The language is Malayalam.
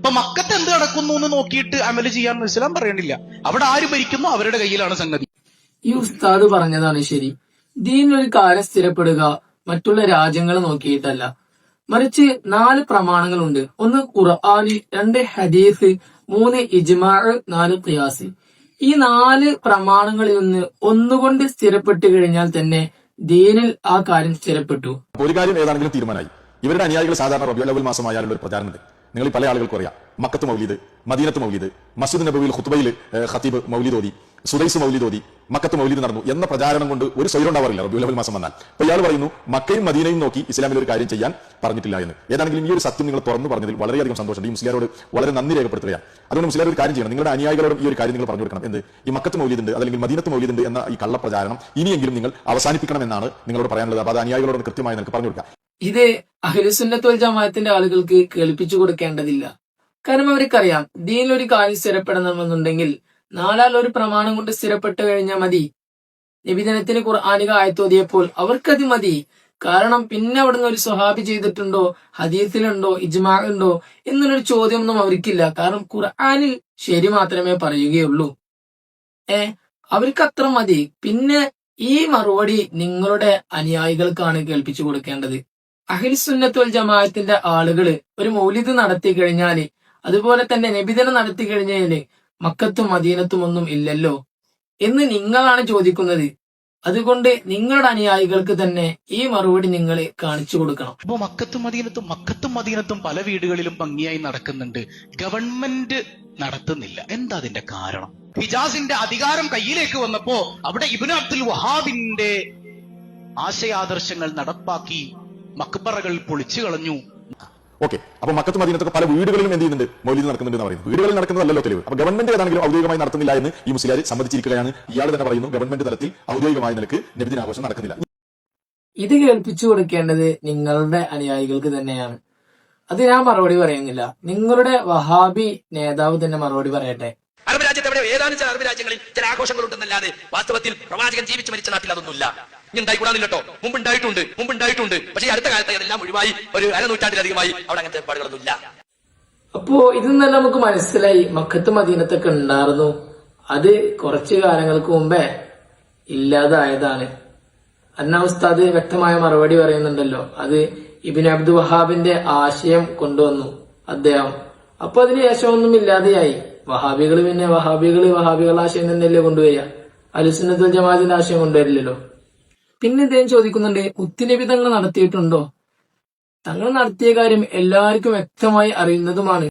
ഇപ്പൊ മക്കത്ത് എന്ത് നടക്കുന്നു എന്ന് നോക്കിയിട്ട് അമൽ ചെയ്യാൻ ഇസ്ലാം പറയണില്ല. അവിടെ ആര് ഭരിക്കുന്നു? അവരുടെ കയ്യിലാണ് സംഗതി. ഈ ഉസ്താദ് പറഞ്ഞതാണ് ശരി. ദീനൊരു കാര്യം സ്ഥിരപ്പെടുക മറ്റുള്ള രാജ്യങ്ങൾ നോക്കിയിട്ടല്ല. മറിച്ച് നാല് പ്രമാണങ്ങളുണ്ട്. ഒന്ന് ഖുർആാന് രണ്ട് ഹദീസ് മൂന്ന് ഇജ്മാ നാല് ഖിയാസ്. ഈ നാല് പ്രമാണങ്ങളിൽ നിന്ന് ഒന്നുകൊണ്ട് സ്ഥിരപ്പെട്ട് കഴിഞ്ഞാൽ തന്നെ ദീനിൽ ആ കാര്യം സ്ഥിരപ്പെട്ടു. ഒരു കാര്യം ഏതാണെങ്കിലും തീരുമാനമായി. ഇവരുടെ അനുയായികൾ സാധാരണ റബിയുൽ അവൽ മാസമായാലുള്ള ഒരു പ്രചാരണമുണ്ട്. നിങ്ങൾ പല ആളുകൾക്കും അറിയാം. മക്കത്ത് മൗലീദ് മദീനത്ത് മൗലീദ് മസ്ജിദ് നബവിയിൽ ഖുത്ബയിൽ ഏഹ്, ഖത്തീബ് മൗലീദ് ഓതി സുദൈസ് മൗലീദ് ഓതി മക്കത്ത് മൗലീദ് നടന്നു എന്ന പ്രചാരണം കൊണ്ട് ഒരു സ്വയം ഉണ്ടാവാറില്ല റബിയുൽ അവൽ മാസം വന്നാൽ. അപ്പൊ ഇയാൾ പറയുന്നു മക്കയും മദീനയും നോക്കി ഇസ്ലാമിൽ ഒരു കാര്യം ചെയ്യാൻ പറഞ്ഞിട്ടില്ല എന്ന്. ഏതാണെങ്കിലും ഈ ഒരു സത്യം നിങ്ങൾ തുറന്നു പറഞ്ഞതിൽ വളരെയധികം സന്തോഷമുണ്ട്. ഈ മുസ്ലിയാരോട് വളരെ നന്ദി രേഖപ്പെടുത്തുകയാണ്. അതുകൊണ്ട് മുസ്ലിയാർ ഒരു കാര്യം ചെയ്യണം. നിങ്ങളുടെ അനുയായികളോടും ഈ ഒരു കാര്യം നിങ്ങൾ പറഞ്ഞു കൊടുക്കണം. എന്ത്? ഈ മക്കത്ത് മൗലീദുണ്ട് അല്ലെങ്കിൽ മദീനത്ത് മൗലീദുണ്ട് എന്ന ഈ കള്ളപ്രചാരണം ഇനിയെങ്കിലും നിങ്ങൾ അവസാനിപ്പിക്കണം എന്നാണ് നിങ്ങളോട് പറയാനുള്ളത്. അപ്പോൾ അത് അനുയായികളോട് കൃത്യമായി നിങ്ങൾക്ക് പറഞ്ഞു കൊടുക്കാം. ഇത് അഖിലുസുന്നത്തുൽ ജമാഅത്തിന്റെ ആളുകൾക്ക് കേൾപ്പിച്ചു കൊടുക്കേണ്ടതില്ല. കാരണം അവർക്കറിയാം ദീനിലൊരു കാര്യം സ്ഥിരപ്പെടണമെന്നുണ്ടെങ്കിൽ നാലാൽ ഒരു പ്രമാണം കൊണ്ട് സ്ഥിരപ്പെട്ടു കഴിഞ്ഞാൽ മതി. നിബിധനത്തിന് ഖുർആാനിക ആയത്തോതിയപ്പോൾ അവർക്കത് മതി. കാരണം പിന്നെ അവിടുന്ന് ഒരു സ്വഹാബി ചെയ്തിട്ടുണ്ടോ ഹദീസിലുണ്ടോ ഇജ്മാ ഉണ്ടോ എന്നുള്ളൊരു ചോദ്യമൊന്നും അവർക്കില്ല. കാരണം ഖുർആാനിൽ ശരി മാത്രമേ പറയുകയുള്ളൂ. ഏ അവർക്ക് അത്ര മതി. പിന്നെ ഈ മറുപടി നിങ്ങളുടെ അനുയായികൾക്കാണ് കേൾപ്പിച്ചു കൊടുക്കേണ്ടത്. അഹിൽ സുന്നത്തുൽ ജമാഅത്തിന്റെ ആളുകൾ ഒരു മൗലിദ് നടത്തി കഴിഞ്ഞാൽ അതുപോലെ തന്നെ നബിദിനം നടത്തി കഴിഞ്ഞാൽ മക്കത്തും മദീനത്തും ഒന്നും ഇല്ലല്ലോ എന്ന് നിങ്ങളാണ് ചോദിക്കുന്നത്. അതുകൊണ്ട് നിങ്ങളുടെ അനുയായികൾക്ക് തന്നെ ഈ മറുപടി നിങ്ങൾ കാണിച്ചു കൊടുക്കണം. അപ്പൊ മക്കത്തും മദീനത്തും മക്കത്തും മദീനത്തും പല വീടുകളിലും ഭംഗിയായി നടക്കുന്നുണ്ട്. ഗവൺമെന്റ് നടത്തുന്നില്ല. എന്താ അതിന്റെ കാരണം? ഹിജാസിന്റെ അധികാരം കയ്യിലേക്ക് വന്നപ്പോ അവിടെ ഇബ്നു അബ്ദുൽ വഹാബിന്റെ ആശയാദർശങ്ങൾ നടപ്പാക്കി മക്ബറകൾ പൊളിച്ചു കളഞ്ഞു. ഓക്കെ അപ്പൊ മക്കത്ത് മദീനത്തൊക്കെ പല വീടുകളിലും എന്ത് ചെയ്യുന്നുണ്ട്? മൗലീദ് നടക്കുന്നുണ്ട് എന്ന് പറയുന്നു വീടുകളിൽ നടക്കുന്നതല്ലോ തെളിവ്. അപ്പൊ ഗവൺമെന്റ് ഏതാണെങ്കിലും ഔദ്യോഗികമായി നടത്തുന്നില്ല എന്ന് ഈ മുസ്ലിയാർ സമ്മതിച്ചിരിക്കുകയാണ്. ഇയാൾ തന്നെ പറയുന്നു ഗവൺമെന്റ് തലത്തിൽ ഔദ്യോഗികമായ നിലയ്ക്ക് നബിദിനാഘോഷം നടക്കുന്നില്ല. ഇത് കേൾപ്പിച്ചു കൊടുക്കേണ്ടത് നിങ്ങളുടെ അനുയായികൾക്ക് തന്നെയാണ്. അത് ഞാൻ മറുപടി പറയുന്നില്ല. നിങ്ങളുടെ വഹാബി നേതാവ് തന്നെ മറുപടി പറയട്ടെ. അറബ് രാജ്യത്ത് എവിടെ ഏതാനും ചില അറബ് രാജ്യങ്ങളിൽ ചില ആഘോഷങ്ങൾ ഉണ്ടെന്നല്ലാതെ വാസ്തവത്തിൽ പ്രവാചകൻ ജീവിച്ചു മരിച്ച നാട്ടിൽ അതൊന്നുമില്ല. ഇനി ഉണ്ടായിക്കൂടാന്നില്ലട്ടോ മുമ്പ് ഉണ്ടായിട്ടുണ്ട് മുമ്പ് ഉണ്ടായിട്ടുണ്ട് പക്ഷേ അടുത്ത കാലത്ത് അതെല്ലാം ഒഴിവായി ഒരു അരനൂറ്റാണ്ടിലധികമായി അവിടെ അങ്ങനത്തെ പാടുകളൊന്നുമില്ല അപ്പോ ഇതെന്നെ നമുക്ക് മനസ്സിലായി. മക്കത്ത് മദീനത്തൊക്കെ ഉണ്ടായിരുന്നു അത് കുറച്ചു കാലങ്ങൾക്ക് മുമ്പേ ഇല്ലാതായതാണ്. അന്ന ഉസ്താദ് വ്യക്തമായ മറുപടി പറയുന്നുണ്ടല്ലോ. അത് ഇബിൻ അബ്ദു വഹാബിന്റെ ആശയം കൊണ്ടുവന്നു അദ്ദേഹം. അപ്പൊ അതിന് ശേഷമൊന്നും ഇല്ലാതെയായി. വഹാബികൾ പിന്നെ വഹാബികൾ വഹാബികൾ ആശയം തന്നെയല്ലേ കൊണ്ടുവരിക. അലുസുന്നത്തുൽ ജമാഅത്തിന്റെ ആശയം കൊണ്ടുവരില്ലല്ലോ. പിന്നെ ഇദ്ദേഹം ചോദിക്കുന്നുണ്ട് കുത്തിനബി തങ്ങൾ നടത്തിയിട്ടുണ്ടോ? തങ്ങൾ നടത്തിയ കാര്യം എല്ലാവർക്കും വ്യക്തമായി അറിയുന്നതുമാണ്.